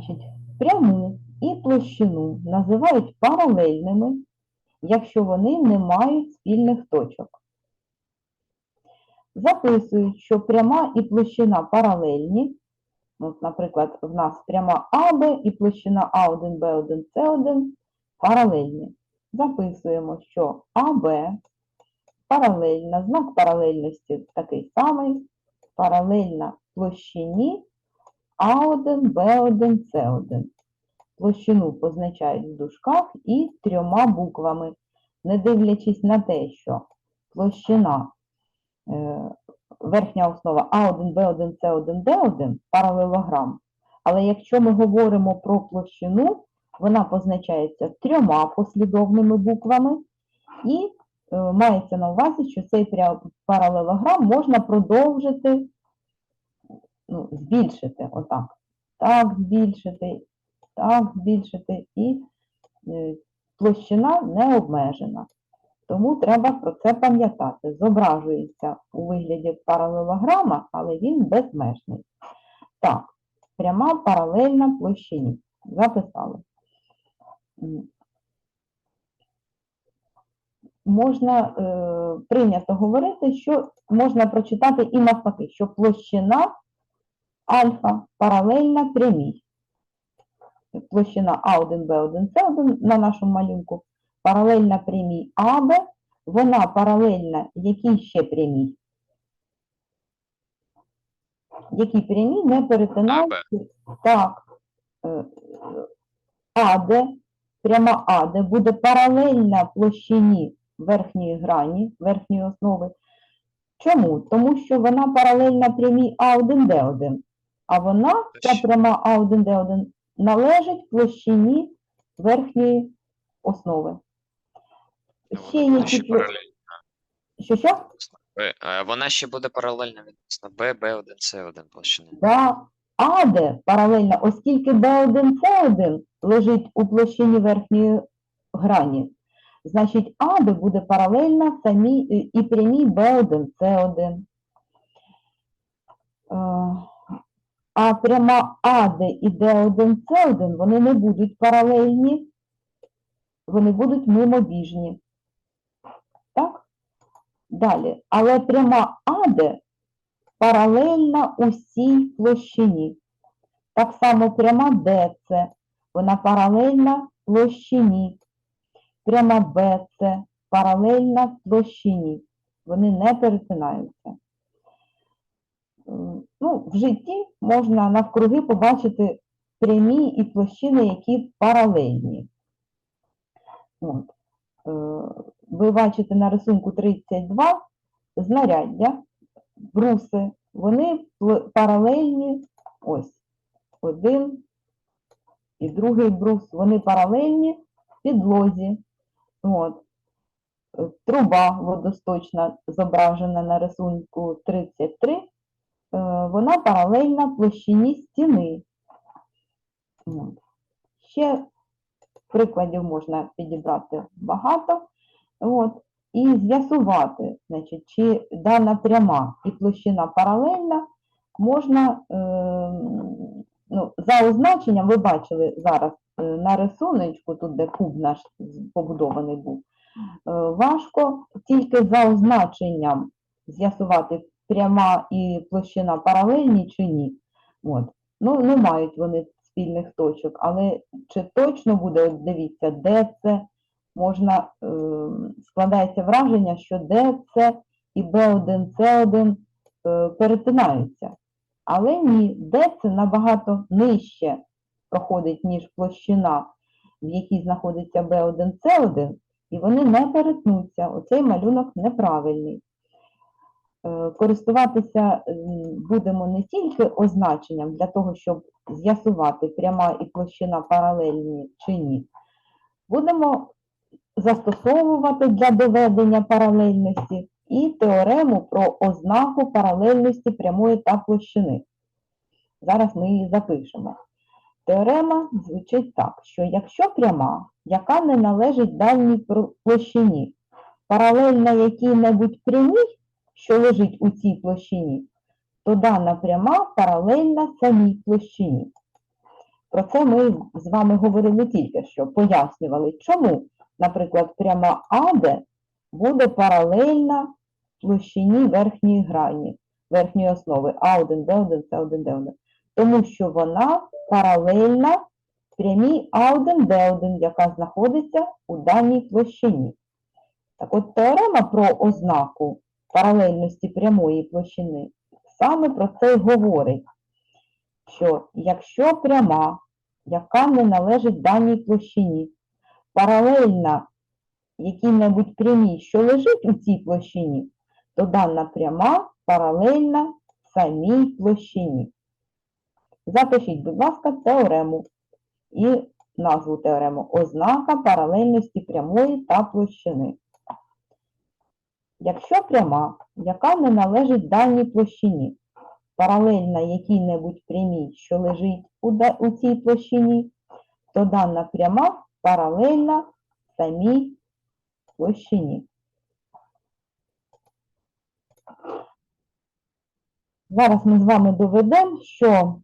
Значить, пряму і площину називають паралельними, якщо вони не мають спільних точок. Записують, що пряма і площина паралельні. От, наприклад, в нас пряма АБ і площина А1, Б1, С1 паралельні. Записуємо, що АБ паралельна, знак паралельності такий самий, паралельна площині А1, Б1, С1. Площину позначають в дужках і трьома буквами, не дивлячись на те, що площина е, верхня основа А1, Б1, С1, Д1 паралелограм. Але якщо ми говоримо про площину, вона позначається трьома послідовними буквами, і е, мається на увазі, що цей паралелограм можна продовжити, ну, збільшити, отак. Так, збільшити, так, збільшити, і е, площина не обмежена. Тому треба про це пам'ятати. Зображується у вигляді паралелограма, але він безмежний. Так, пряма паралельна площині. Записали. Можна е, прийнято говорити, що можна прочитати і навпаки, що площина альфа паралельна прямій. Площина А1, Б1, С1 на нашому малюнку паралельна прямій АБ, вона паралельна якій ще прямій? Які прямі не перетинаються. Так. е, АД, пряма АД буде паралельна площині верхньої грані, верхньої основи. Чому? Тому що вона паралельна прямій А1, Д1. А вона, ця пряма А1, Д1, належить площині верхньої основи. Ще які ще паралельна. що що? Е, Вона ще буде паралельна відносно Б, Б1, С1 площини. Да. АД паралельно, оскільки Б1, С1 лежить у площині верхньої грані, значить АД буде паралельна самій і- і прямій Б1, С1. А пряма АД і Д1, С1, вони не будуть паралельні, вони будуть мимобіжні. Так? Далі. Але пряма АД паралельна усій площині. Так само пряма ДЦ, вона паралельна площині. Пряма БЦ паралельна площині. Вони не перетинаються. Ну, в житті можна навкруги побачити прямі і площини, які паралельні. От. Е, Ви бачите на рисунку 32 знаряддя, бруси, вони паралельні, ось, один і другий брус, вони паралельні підлозі. От. Труба водосточна зображена на рисунку 33, е, вона паралельна площині стіни. Ще прикладів можна підібрати багато. От і з'ясувати, значить, чи дана пряма і площина паралельна, можна, е, ну, за означенням, ви бачили зараз е, на рисуночку, тут де куб наш побудований був, е, важко тільки за означенням з'ясувати, пряма і площина паралельні чи ні. От. Ну, не мають вони спільних точок, але чи точно буде, от дивіться, де це, можна, е, складається враження, що ДЦ і Б1, С1 е, перетинаються. Але ні, ДЦ набагато нижче проходить, ніж площина, в якій знаходиться Б1, С1, і вони не перетнуться. Оцей малюнок неправильний. Е, Користуватися будемо не тільки означенням для того, щоб з'ясувати, пряма і площина паралельні чи ні. Будемо застосовувати для доведення паралельності і теорему про ознаку паралельності прямої та площини. Зараз ми її запишемо. Теорема звучить так, що якщо пряма, яка не належить дальній площині, паралельна якій-небудь прямій, що лежить у цій площині, то дана пряма паралельна самій площині. Про це ми з вами говорили тільки що, пояснювали, чому, наприклад, пряма АД буде паралельна площині верхньої грані, верхньої основи А1, Б1, С1, Д1. Тому що вона паралельна прямій А1, Б1, яка знаходиться у даній площині. Так от теорема про ознаку паралельності прямої площини саме про це й говорить, що якщо пряма, яка не належить даній площині, паралельна якій-небудь прямій, що лежить у цій площині, то дана пряма паралельна самій площині. Запишіть, будь ласка, теорему і назву теорему ознака паралельності прямої та площини. Якщо пряма, яка не належить даній площині, паралельна якій-небудь прямій, що лежить у, цій площині, то дана пряма паралельна самій площині. Зараз ми з вами доведемо, що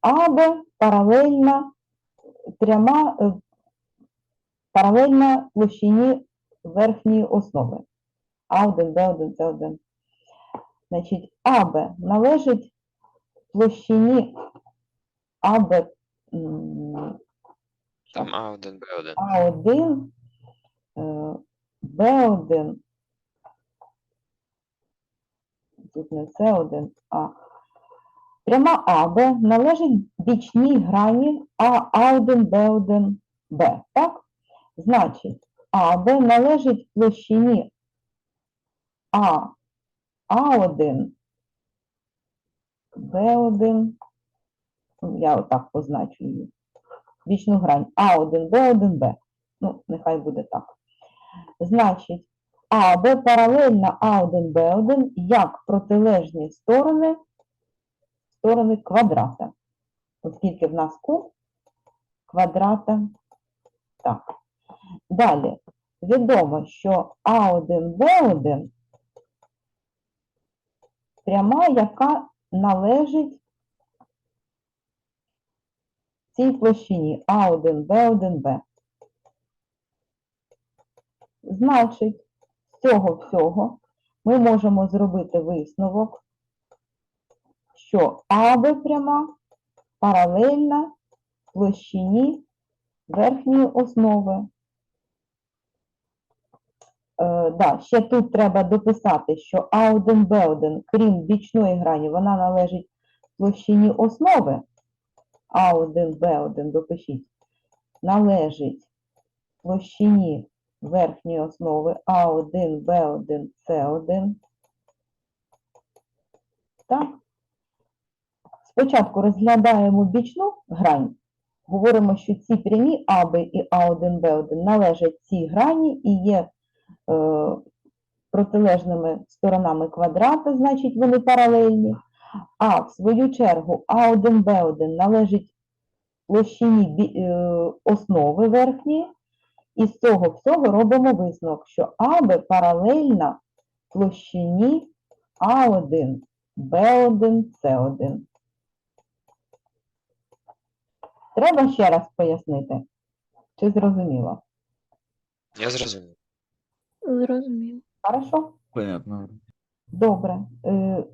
АБ паралельна пряма е, паралельна площині верхньої основи. А1, Б1, С1. Значить, АБ належить площині АБ Там А1, Б1. А1, е, Б1, тут не С1, а пряма АБ належить бічній грані А1, Б1, Б, так? Значить, АБ належить площині А, А1, Б1, ну, я отак позначу її, бічну грань А1, Б1, Б. Ну, нехай буде так. Значить, АБ паралельна А1, Б1 як протилежні сторони, сторони квадрата. Оскільки в нас куб квадрата. Так. Далі. Відомо, що А1, Б1 пряма, яка належить цій площині А1, Б1, Б. Значить, з цього всього ми можемо зробити висновок, що АБ пряма паралельна площині верхньої основи. Е, да, ще тут треба дописати, що А1, Б1, крім бічної грані, вона належить площині основи. А1, Б1, допишіть, належить площині верхньої основи А1, Б1, С1. Так. Спочатку розглядаємо бічну грань. Говоримо, що ці прямі АБ і А1, Б1 належать цій грані і є протилежними сторонами квадрата, значить вони паралельні. А в свою чергу А1, Б1 належить площині е, основи верхньої, і з цього всього робимо висновок, що АБ паралельна площині А1, Б1, С1. Треба ще раз пояснити, чи зрозуміло? Я зрозумів. Зрозумів. Хорошо? Понятно. Добре. Е,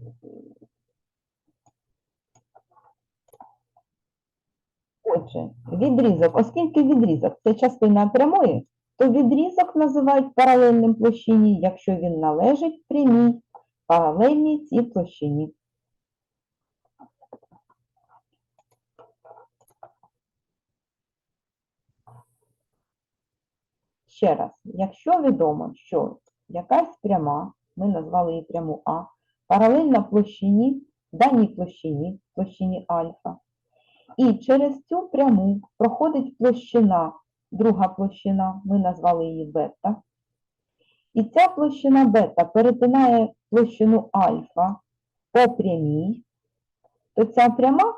Отже, відрізок, оскільки відрізок це частина прямої, то відрізок називають паралельним площині, якщо він належить прямій паралельній цій площині. Ще раз, якщо відомо, що якась пряма, ми назвали її пряму А, паралельна площині, даній площині, площині альфа, і через цю пряму проходить площина, друга площина, ми назвали її бета. І ця площина бета перетинає площину альфа по прямій, то ця пряма,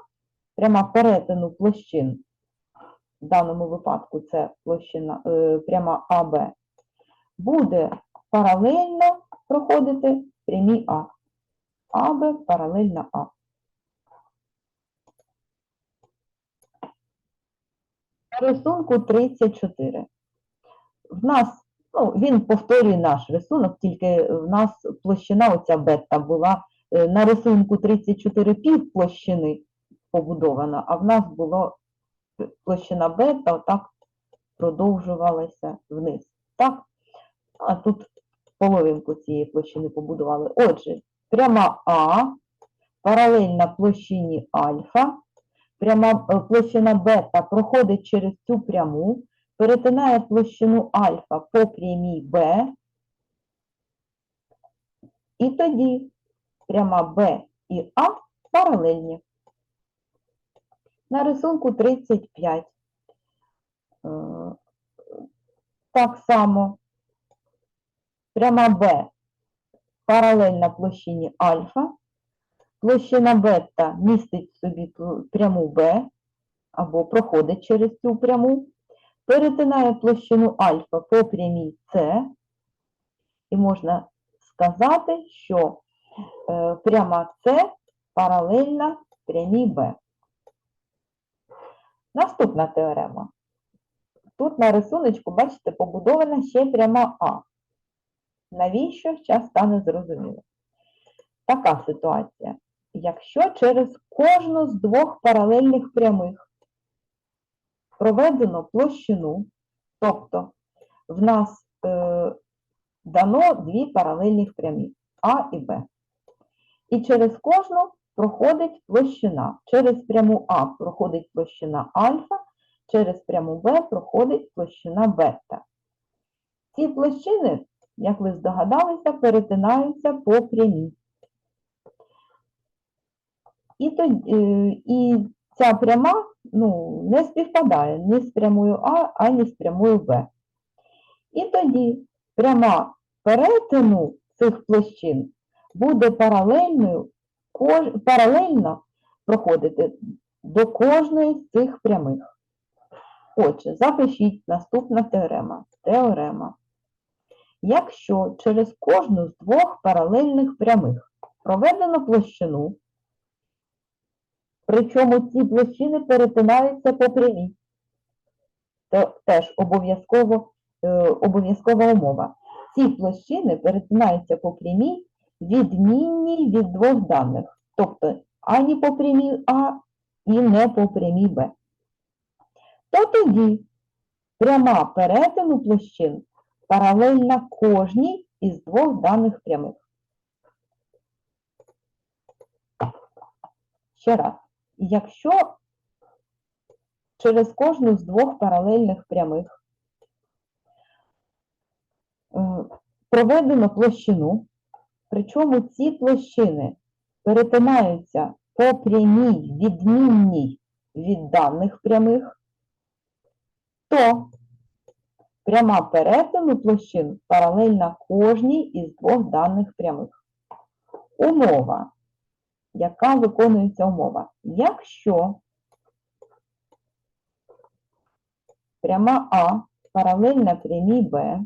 пряма перетину площин, в даному випадку це площина, е, пряма АБ, буде паралельно проходити прямій А. АБ паралельно А. Рисунку 34. В нас, ну, він повторює наш рисунок, тільки в нас площина оця бета була е, на рисунку 34 пів площини побудована, а в нас було площина бета отак продовжувалася вниз. Так? А тут половинку цієї площини побудували. Отже, пряма А паралельна площині альфа, пряма е, площина бета проходить через цю пряму, перетинає площину альфа по прямій Б, і тоді пряма Б і А паралельні. На рисунку 35. е, Так само. Пряма Б. Паралельна площині альфа, площина бета містить в собі пряму Б або проходить через цю пряму, перетинає площину альфа по прямій С, і можна сказати, що е, пряма С паралельна прямій Б. Наступна теорема. Тут на рисуночку, бачите, побудована ще пряма А. Навіщо? Зараз стане зрозуміло. Така ситуація. Якщо через кожну з двох паралельних прямих проведено площину, тобто в нас е, дано дві паралельних прямі А і Б. І через кожну проходить площина. Через пряму А проходить площина альфа, через пряму Б проходить площина бета. Ці площини, як ви здогадалися, перетинаються по прямій. І, тоді, е, і ця пряма ну, не співпадає ні з прямою А, ані з прямою Б. І тоді пряма перетину цих площин буде паралельною, паралельно проходити до кожної з цих прямих. Отже, запишіть наступна теорема. Теорема. Якщо через кожну з двох паралельних прямих проведено площину, причому ці площини перетинаються по прямій, то теж е, обов'язкова умова. Ці площини перетинаються по прямій, відмінній від двох даних, тобто ані по прямій А і не по прямій Б. То тоді пряма перетину площин паралельна кожній із двох даних прямих. Ще раз, якщо через кожну з двох паралельних прямих е, проведено площину, причому ці площини перетинаються по прямій відмінній від даних прямих, то пряма перетину площин паралельна кожній із двох даних прямих. Умова. Яка виконується умова? Якщо пряма А паралельна прямій Б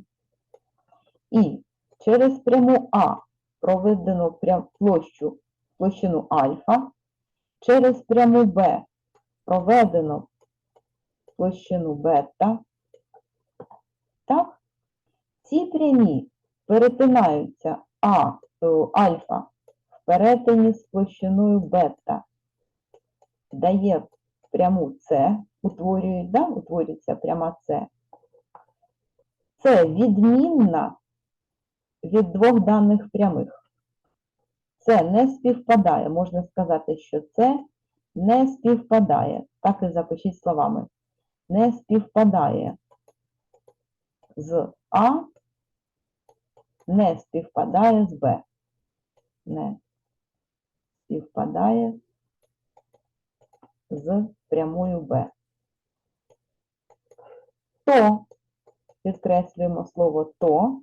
і через пряму А проведено прям площу, площину альфа, через пряму Б проведено площину бета, так? Ці прямі перетинаються А, е, альфа в перетині з площиною бета, дає пряму С, утворюють, да? утворюється пряма С. Це відмінна від двох даних прямих. Це не співпадає. Можна сказати, що це не співпадає. Так і запишіть словами. Не співпадає з А, не співпадає з Б. Не співпадає з прямою Б. То, підкреслюємо слово то,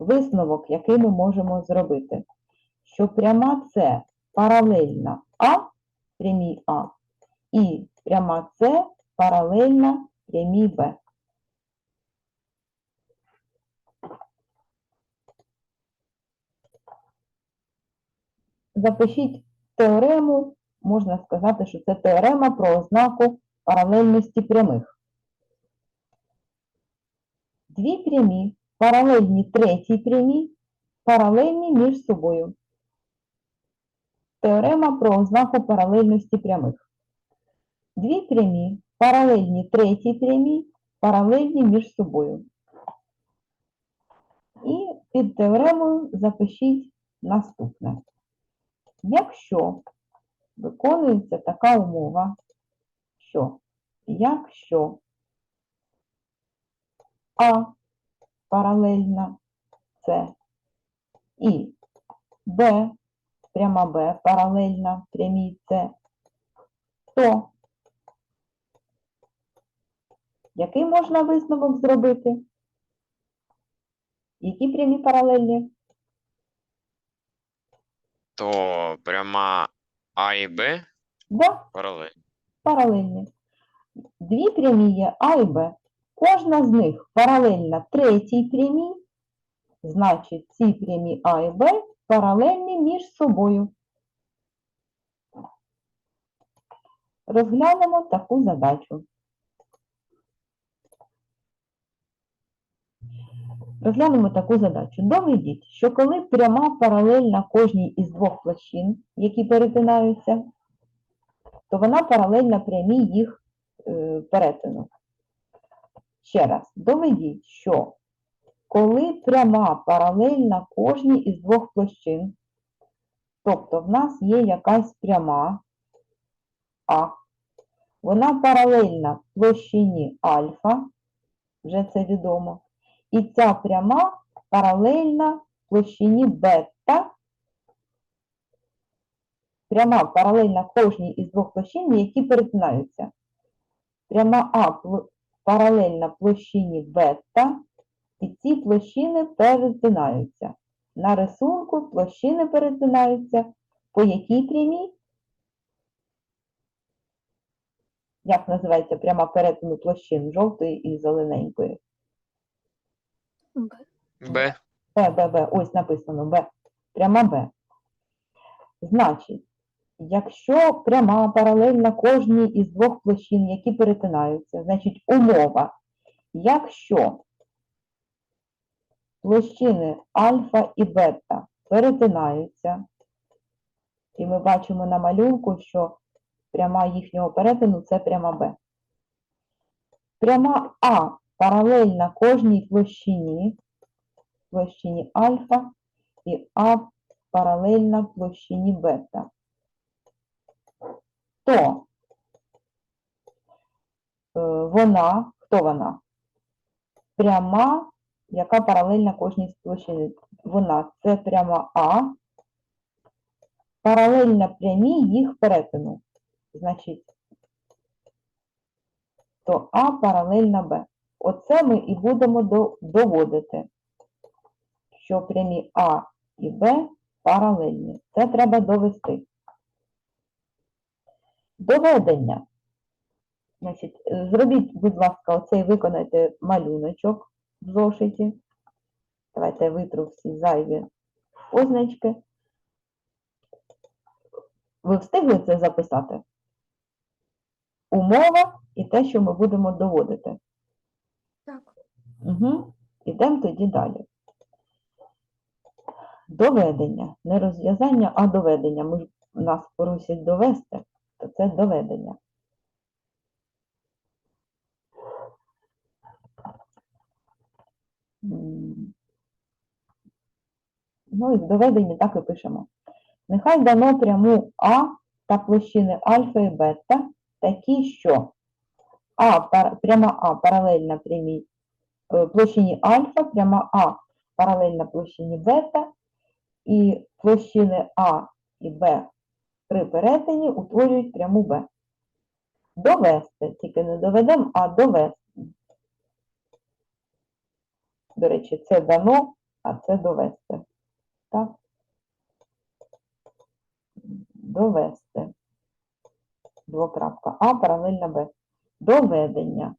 висновок, який ми можемо зробити, що пряма С паралельна А, прямій А, і пряма С паралельна прямій Б. Запишіть теорему, можна сказати, що це теорема про ознаку паралельності прямих. Дві прямі, паралельні третій прямій, паралельні між собою. Теорема про ознаку паралельності прямих. Дві прямі, паралельні третій прямій, паралельні між собою. І під теоремою запишіть наступне. Якщо виконується така умова, що якщо А паралельна С і Б, пряма Б паралельна прямій С, то який можна висновок зробити? Які прямі паралельні? То пряма А і Б Да, паралельні. паралельні. Дві прямі є А і Б. Кожна з них паралельна третій прямій, значить ці прямі А і Б паралельні між собою. Розглянемо таку задачу. Розглянемо таку задачу. Доведіть, що коли пряма паралельна кожній із двох площин, які перетинаються, то вона паралельна прямій їх е, перетину. Ще раз, доведіть, що коли пряма паралельна кожній із двох площин, тобто в нас є якась пряма А, вона паралельна площині альфа, вже це відомо, і ця пряма паралельна площині бета, пряма паралельна кожній із двох площин, які перетинаються. Пряма А паралельна площині бета, і ці площини перетинаються. На рисунку площини перетинаються по якій прямій? Як називається пряма перетину площин жовтої і зелененької? Б. Б. Б, Б, Б, ось написано Б, пряма Б. Значить, якщо пряма паралельна кожній із двох площин, які перетинаються, значить умова, якщо площини альфа і бета перетинаються, і ми бачимо на малюнку, що пряма їхнього перетину це пряма Б. Пряма А паралельна кожній площині, площині альфа і А паралельна площині бета. То е, вона, хто вона? Пряма, яка паралельна кожній з площин. Вона це пряма А, паралельна прямій їх перетину. Значить, то А паралельна Б. Оце ми і будемо до- доводити що прямі А і Б паралельні. Це треба довести. Доведення. Значить, зробіть, будь ласка, оцей виконайте малюночок в зошиті. Давайте я витру всі зайві позначки. Ви встигли це записати? Умова і те, що ми будемо доводити. Так. Угу. Ідемо тоді далі. Доведення. Не розв'язання, а доведення. Ми нас просять довести, це доведення. Ну і в доведенні так і пишемо. Нехай дано пряму А та площини альфа і бета такі, що А, пряма А паралельна прямій е, площині альфа, пряма А паралельна площині бета, і площини А і Б при перетині утворюють пряму Б. Довести, тільки не доведемо, а довести. До речі, це дано, а це довести. Так? Довести. Двокрапка А паралельна Б. Доведення.